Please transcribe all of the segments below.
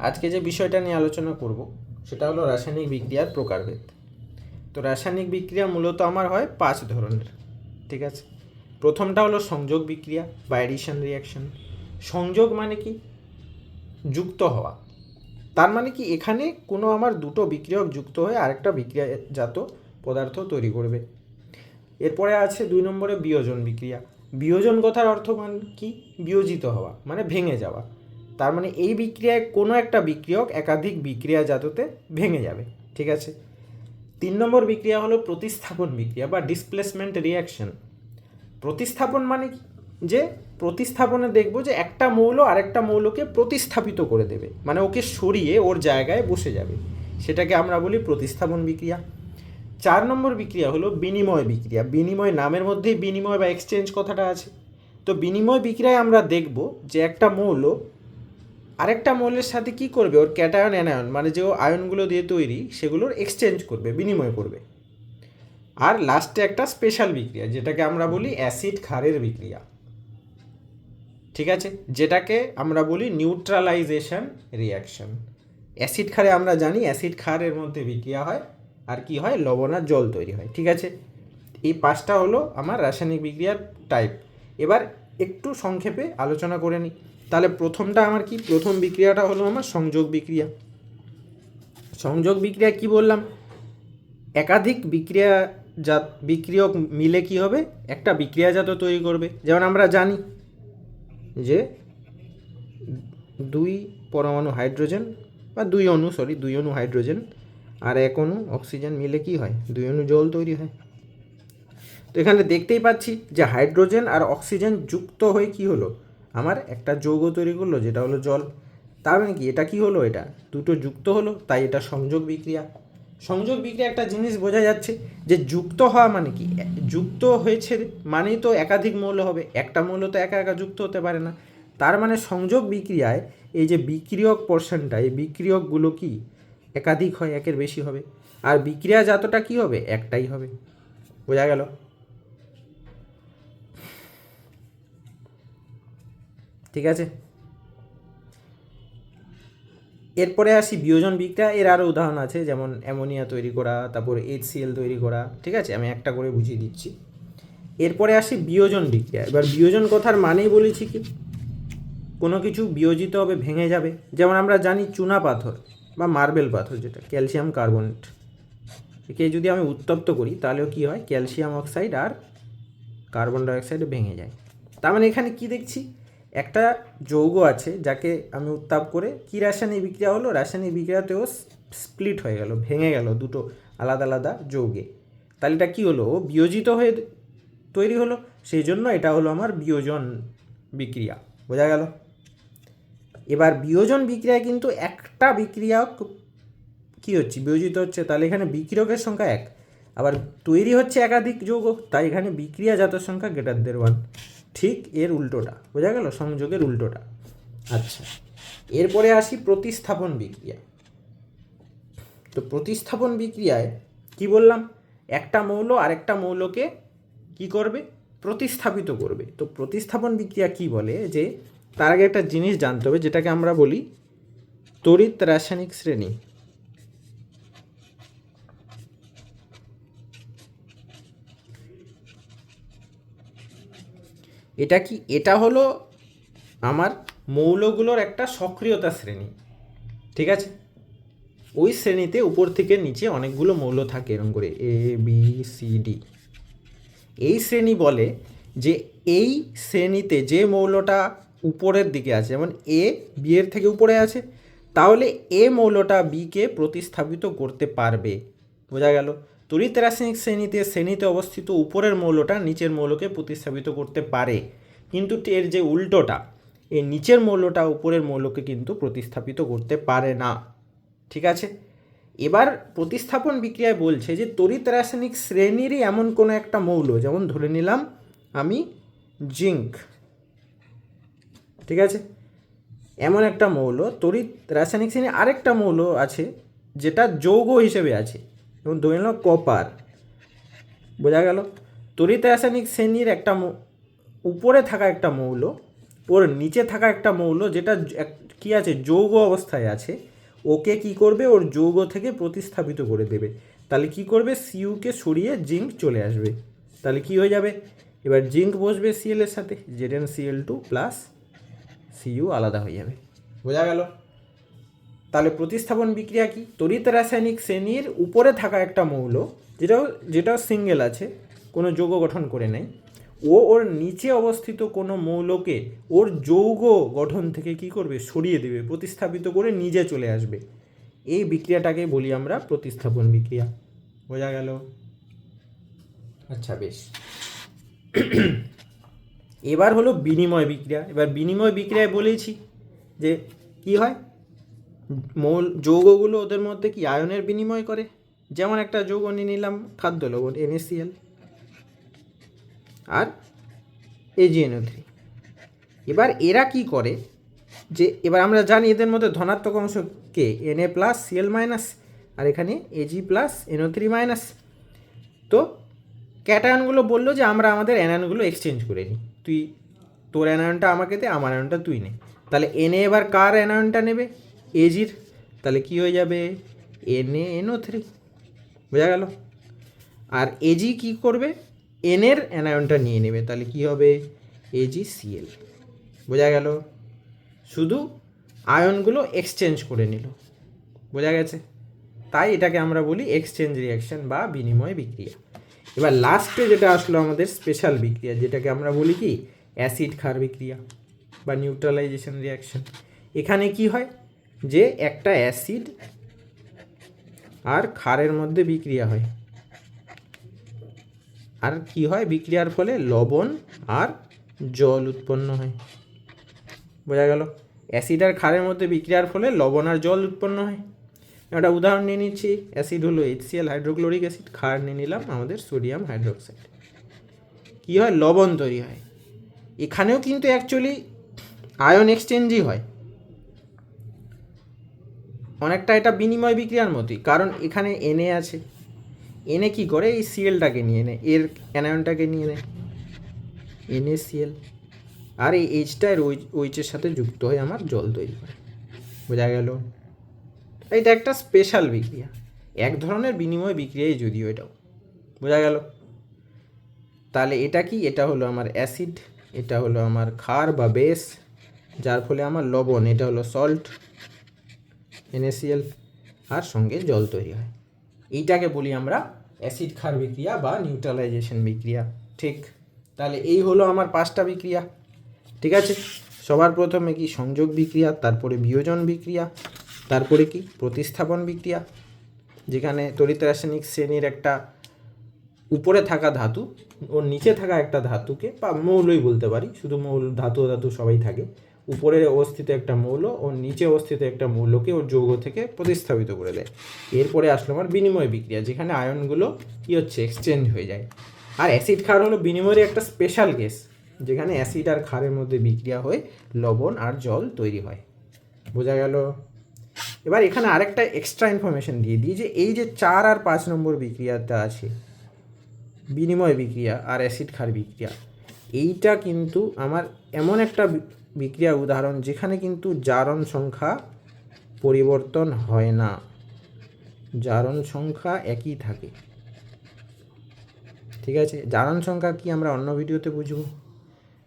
আজকে যে বিষয়টা নিয়ে আলোচনা করব, সেটা হলো রাসায়নিক বিক্রিয়ার প্রকারভেদ। তো রাসায়নিক বিক্রিয়া মূলত আমার হয় পাঁচ ধরনের, ঠিক আছে? প্রথমটা হলো সংযোগ বিক্রিয়া, বা অ্যাডিশন রিয়াকশন সংযোগ মানে কি? যুক্ত হওয়া। তার মানে কি, এখানে কোনো আমার দুটো বিক্রিয়ক যুক্ত হয়ে আরেকটা বিক্রিয়াজাত পদার্থ তৈরি করবে। এরপরে আছে দুই নম্বরে বিয়োজন বিক্রিয়া। বিয়োজন কথার অর্থ মানে কি? বিয়োজিত হওয়া মানে ভেঙে যাওয়া। তার মানে এই বিক্রিয়ায় কোনো একটা বিক্রিয়ক একাধিক বিক্রিয়াজাততে ভেঙে যাবে, ঠিক আছে? তিন নম্বর বিক্রিয়া হলো প্রতিস্থাপন বিক্রিয়া বা ডিসপ্লেসমেন্ট রিয়াকশন প্রতিস্থাপন মানে? যে প্রতিস্থাপনে দেখব যে একটা মৌল আরেকটা মৌলকে প্রতিস্থাপিত করে দেবে মানে ওকে সরিয়ে ওর জায়গায় বসে যাবে। সেটাকে আমরা বলি প্রতিস্থাপন বিক্রিয়া। চার নম্বর বিক্রিয়া হলো বিনিময় বিক্রিয়া। বিনিময় নামের মধ্যেই বিনিময় বা এক্সচেঞ্জ কথাটা আছে। তো বিনিময় বিক্রিয়ায় আমরা দেখব যে একটা মৌল আরেকটা মৌলের সাথে কি করবে? ওর ক্যাটায়ন, অ্যানায়ন মানে যে ও আয়নগুলো দিয়ে তৈরি, সেগুলোর এক্সচেঞ্জ করবে, বিনিময় করবে। আর লাস্টে একটা স্পেশাল বিক্রিয়া, যেটাকে আমরা বলি অ্যাসিড ক্ষারের বিক্রিয়া। ঠিক আছে? যেটাকে আমরা বলি নিউট্রালাইজেশন রিয়াকশন অ্যাসিড ক্ষারে আমরা জানি অ্যাসিড ক্ষারের মধ্যে বিক্রিয়া হয়, আর কি হয়? লবণ আর জল তৈরি হয়, ঠিক আছে? এই পাঁচটা হলো আমার রাসায়নিক বিক্রিয়ার টাইপ এবার একটু সংক্ষেপে আলোচনা করে নিই। তাহলে প্রথমটা আমার কি? প্রথম বিক্রিয়াটা হলো আমার সংযোগ বিক্রিয়া। সংযোগ বিক্রিয়া কি বললাম? একাধিক বিক্রিয়া জাত বিক্রিয়ক মিলে কি হবে? একটা বিক্রিয়াজাত তৈরি করবে। যেমন আমরা জানি যে দুই পরমাণু হাইড্রোজেন বা দুই অণু সরি দুই অণু হাইড্রোজেন আর এক অণু অক্সিজেন মিলে কি হয়? দুই অণু জল তৈরি হয়। তো এখানে দেখতেই পাচ্ছি যে হাইড্রোজেন আর অক্সিজেন যুক্ত হয়ে কি হলো? আমার একটা যৌগ তৈরি করল, যেটা হলো জল। তার মানে কি? এটা কি হলো? এটা দুটো যুক্ত হলো, তাই এটা সংযোগ বিক্রিয়া। সংযোগ বিক্রিয়া একটা জিনিস বোঝা যাচ্ছে যে যুক্ত হওয়া মানে কি? যুক্ত হয়েছে মানেই তো একাধিক মৌল হবে। একটা মৌল তো একা একা যুক্ত হতে পারে না। তার মানে সংযোগ বিক্রিয়ায় এই যে বিক্রিয়ক পোর্শনটা এই বিক্রিয়কগুলো কি? একাধিক হয়, একের বেশি হবে। আর বিক্রিয়া জাতটা কি হবে? একটাই হবে। বোঝা গেল? ঠিক আছে? এরপরে আসি বিয়োজন বিক্রিয়া। এর আরও উদাহরণ আছে, যেমন অ্যামোনিয়া তৈরি করা, তারপর এইচসিএল তৈরি করা, ঠিক আছে? আমি একটা করে বুঝিয়ে দিচ্ছি। এরপরে আসি বিয়োজন বিক্রিয়া। এবার বিয়োজন কথার মানেই বলেছি কি? কোনো কিছু বিয়োজিত হবে, ভেঙে যাবে। যেমন আমরা জানি চুনা পাথর বা মার্বেল পাথর যেটা, ক্যালসিয়াম কার্বনেট। একে যদি আমি উত্তপ্ত করি, তাহলেও কি হয়? ক্যালসিয়াম অক্সাইড আর কার্বন ডাইঅক্সাইড ভেঙে যায়। তার মানে এখানে কি দেখছি? একটা যৌগ আছে যাকে আমি উত্তাপ করে কি রাসায়নিক বিক্রিয়া হলো? রাসায়নিক বিক্রিয়াতেও স্প্লিট হয়ে গেল, ভেঙে গেল দুটো আলাদা আলাদা যৌগে। তাহলে এটা কী হলো? ও বিয়োজিত হয়ে তৈরি হলো। সেই জন্য এটা হলো আমার বিয়োজন বিক্রিয়া। বোঝা গেল? এবার বিয়োজন বিক্রিয়ায় কিন্তু একটা বিক্রিয়া কী হচ্ছে? বিয়োজিত হচ্ছে। তাহলে এখানে বিক্রিয়কের সংখ্যা এক। আবার তৈরি হচ্ছে একাধিক যৌগ, তাই এখানে বিক্রিয়া জাতের সংখ্যা গ্রেটার দের ওয়ান ঠিক এর উল্টোটা বোঝা গেল? সংযোগের উল্টোটা। আচ্ছা। এরপরে আসি প্রতিস্থাপন বিক্রিয়া তো প্রতিস্থাপন বিক্রিয়ায় কি বললাম? একটা মৌল আরেকটা মৌলকে কি করবে? প্রতিস্থাপিত করবে। তো প্রতিস্থাপন বিক্রিয়া কি বলে? যে তার আগে একটা জিনিস জানতে হবে যেটাকে আমরা বলি তড়িৎ রাসায়নিক শ্রেণি। এটা কি, এটা হলো আমার মৌলগুলোর একটা সক্রিয়তা শ্রেণি, ঠিক আছে? ওই শ্রেণীতে উপর থেকে নিচে অনেকগুলো মৌল থাকে এরকম করে এ বি সি ডি এই শ্রেণি বলে যে এই শ্রেণীতে যে মৌলটা উপরের দিকে আছে, যেমন এ বি এর থেকে উপরে আছে, তাহলে এ মৌলটা বিকে প্রতিস্থাপিত করতে পারবে। বোঝা গেল? তড়িৎ রাসায়নিক শ্রেণীতে শ্রেণীতে অবস্থিত উপরের মৌলটা নিচের মৌলকে প্রতিস্থাপিত করতে পারে। কিন্তু এর যে উল্টোটা, এই নিচের মৌলটা উপরের মৌলকে কিন্তু প্রতিস্থাপিত করতে পারে না। ঠিক আছে? এবার প্রতিস্থাপন বিক্রিয়ায় বলছে যে তড়িৎ রাসায়নিক শ্রেণীরই এমন কোনো একটা মৌল, যেমন ধরে নিলাম আমি জিঙ্ক। ঠিক আছে? এমন একটা মৌল, তড়িৎ রাসায়নিক শ্রেণি আরেকটা মৌল আছে, যেটা যৌগ হিসেবে আছে। যেমন ধরে নিলাম কপার। বোঝা গেল? তড়িৎ রাসায়নিক শ্রেণির একটা উপরে থাকা একটা মৌল, ওর নিচে থাকা একটা মৌল যেটা কি আছে? যৌগ অবস্থায় আছে। ওকে কি করবে? ওর যৌগ থেকে প্রতিস্থাপিত করে দেবে। তাহলে কি করবে? সিইউকে সরিয়ে জিঙ্ক চলে আসবে। তাহলে কি হয়ে যাবে? এবার জিঙ্ক বসবে সিএল এর সাথে। Z N CL two plus CU আলাদা হয়ে যাবে। বোঝা গেল? তাহলে প্রতিস্থাপন বিক্রিয়া কি? তড়িৎ রাসায়নিক শ্রেণির উপরে থাকা একটা মৌল যেটাও যেটাও সিঙ্গেল আছে কোনো যৌগ গঠন করে নেয় ও ওর নিচে অবস্থিত কোনো মৌলকে ওর যৌগ গঠন থেকে কি করবে? সরিয়ে দেবে প্রতিস্থাপিত করে নিজে চলে আসবে। এই বিক্রিয়াটাকে বলি আমরা প্রতিস্থাপন বিক্রিয়া। বোঝা গেল? আচ্ছা বেশ। এবার হলো বিনিময় বিক্রিয়া। এবার বিনিময় বিক্রিয়ায় বলেছি যে কি হয়? মৌল, যৌগগুলো ওদের মধ্যে কি আয়নের বিনিময় করে? যেমন একটা যৌগ নিয়ে নিলাম, খাদ্য লবণ এনএসিএল আর এজিএনও থ্রি এবার এরা কি করে? যে এবার আমরা জানি এদের মধ্যে ধনাত্মক অংশ কে? N A plus CL minus আর এখানে AG plus NO three minus তো ক্যাটায়নগুলো বলল যে আমরা আমাদের অ্যানায়নগুলো এক্সচেঞ্জ করে নিই। তুই তোর অ্যানায়নটা আমাকে দে, আমার অ্যানায়নটা তুই নে। তাহলে এনে এবার কার অ্যানায়নটা নেবে? এজির তাহলে কি হয়ে যাবে? এন এ এনও থ্রি বোঝা গেল? আর এজি কি করবে? এনের অ্যানায়নটা নিয়ে নেবে, তাহলে কি হবে? এজি সিএল বোঝা গেল? শুধু আয়নগুলো এক্সচেঞ্জ করে নিল। বোঝা গেছে? তাই এটাকে আমরা বলি এক্সচেঞ্জ রিয়াকশন বা বিনিময় বিক্রিয়া। এবার লাস্টে যেটা আসলো আমাদের স্পেশাল বিক্রিয়া, যেটাকে আমরা বলি কি? অ্যাসিড ক্ষার বিক্রিয়া বা নিউট্রালাইজেশন রিয়াকশন এখানে কি হয়? যে একটা অ্যাসিড আর ক্ষারের মধ্যে বিক্রিয়া হয়। আর কি হয়? বিক্রিয়ার ফলে লবণ আর জল উৎপন্ন হয়। বোঝা গেল? অ্যাসিড আর ক্ষারের মধ্যে বিক্রিয়ার ফলে লবণ আর জল উৎপন্ন হয়। একটা উদাহরণ নিয়ে নিচ্ছি। অ্যাসিড হলো এইচসিএল হাইড্রোক্লোরিক অ্যাসিড ক্ষার নিয়ে নিলাম আমাদের সোডিয়াম হাইড্রোক্সাইড কী হয়? লবণ তৈরি হয়। এখানেও কিন্তু অ্যাকচুয়ালি আয়ন এক্সচেঞ্জই হয়। অনেকটা এটা বিনিময় বিক্রিয়ার মতোই, কারণ এখানে এনে আছে। এনে কি করে? এই সিএলটাকে নিয়ে নেয় এর অ্যানায়নটাকে নিয়ে নেয় এনএ সিএল আর এই এইচটা এর ওইচের সাথে যুক্ত হয়ে আমার জল তৈরি করে। বোঝা গেল? এটা একটা স্পেশাল বিক্রিয়া। এক ধরনের বিনিময় বিক্রিয়াই যদিও এটাও। বোঝা গেল? তাহলে এটা কি? এটা হলো আমার অ্যাসিড এটা হলো আমার ক্ষার বা বেস যার ফলে আমার লবণ, এটা হলো সল্ট এনএসিএল আর সঙ্গে জল তৈরি হয়। এইটাকে বলি আমরা অ্যাসিড ক্ষার বিক্রিয়া বা নিউট্রালাইজেশন বিক্রিয়া। ঠিক, তাহলে এই হলো আমার পাঁচটা বিক্রিয়া। ঠিক আছে? সবার প্রথমে কি সংযোগ বিক্রিয়া, তারপরে বিয়োজন বিক্রিয়া, তারপরে কি প্রতিস্থাপন বিক্রিয়া, যেখানে তড়িৎ রাসায়নিক শ্রেণির একটা উপরে থাকা ধাতু ওর নিচে থাকা একটা ধাতুকে বা মৌলই বলতে পারি, শুধু মৌল, ধাতু ধাতু সবাই থাকে। উপরে অবস্থিত একটা মৌল ওর নিচে অবস্থিত একটা মৌলকে ওর যৌগ থেকে প্রতিস্থাপিত করে দেয়। এরপরে আসলো আমার বিনিময় বিক্রিয়া, যেখানে আয়নগুলো কী হচ্ছে? এক্সচেঞ্জ হয়ে যায়। আর অ্যাসিড ক্ষার হলো বিনিময়ের একটা স্পেশাল কেস যেখানে অ্যাসিড আর ক্ষারের মধ্যে বিক্রিয়া হয়ে লবণ আর জল তৈরি হয়। বোঝা গেল? এবার এখানে আরেকটা এক্সট্রা ইনফরমেশন দিয়ে দিই যে এই যে চার আর পাঁচ নম্বর বিক্রিয়াটা আছে, বিনিময় বিক্রিয়া আর অ্যাসিড ক্ষার বিক্রিয়া, এইটা কিন্তু আমার এমন একটা বি- বিক্রিয়া উদাহরণ, যেখানে কিন্তু জারণ সংখ্যা পরিবর্তন হয় না। জারণ সংখ্যা একই থাকে। ঠিক আছে? জারণ সংখ্যা কি আমরা অন্য ভিডিওতে বুঝব?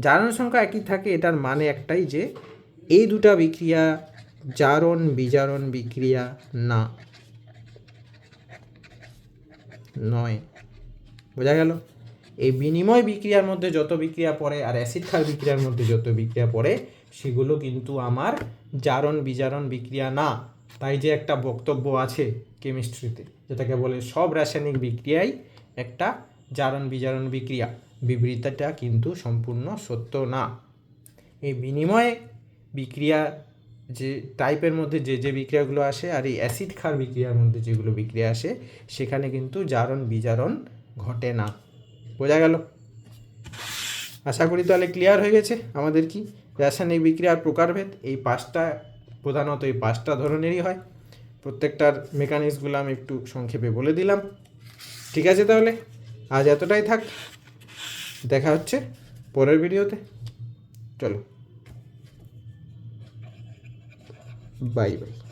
জারণ সংখ্যা একই থাকে, এটার মানে একটাই যে এই দুটা বিক্রিয়া জারণ, বিজারণ বিক্রিয়া না। নয়। বোঝা গেল? এই বিনিময় বিক্রিয়ার মধ্যে যত বিক্রিয়া পড়ে আর অ্যাসিড ক্ষার বিক্রিয়ার মধ্যে যত বিক্রিয়া পড়ে, সেগুলো কিন্তু আমার জারণ বিজারণ বিক্রিয়া না। তাই যে একটা বক্তব্য আছে কেমিস্ট্রিতে, যেটাকে বলে সব রাসায়নিক বিক্রিয়াই একটা জারণ বিজারণ বিক্রিয়া। বিবৃতিটা কিন্তু সম্পূর্ণ সত্য না। এই বিনিময় বিক্রিয়া যে টাইপের মধ্যে যে যে বিক্রিয়াগুলো আসে আর এই অ্যাসিড ক্ষার বিক্রিয়ার মধ্যে যেগুলো বিক্রিয়া আসে, সেখানে কিন্তু জারণ বিজারণ ঘটে না। বোঝা গেল। আশা করি তাহলে ক্লিয়ার হয়ে গেছে। আমাদের কি রাসায়নিক বিক্রিয়ার প্রকারভেদ, এই পাঁচটা, প্রধানত এই পাঁচটা ধরনেরই হয়। প্রত্যেকটার মেকানিক্সগুলো আমি একটু সংক্ষেপে বলে দিলাম। ঠিক আছে তাহলে? আজ এতটাই থাক। দেখা হচ্ছে পরের ভিডিওতে। চলো। Bye bye.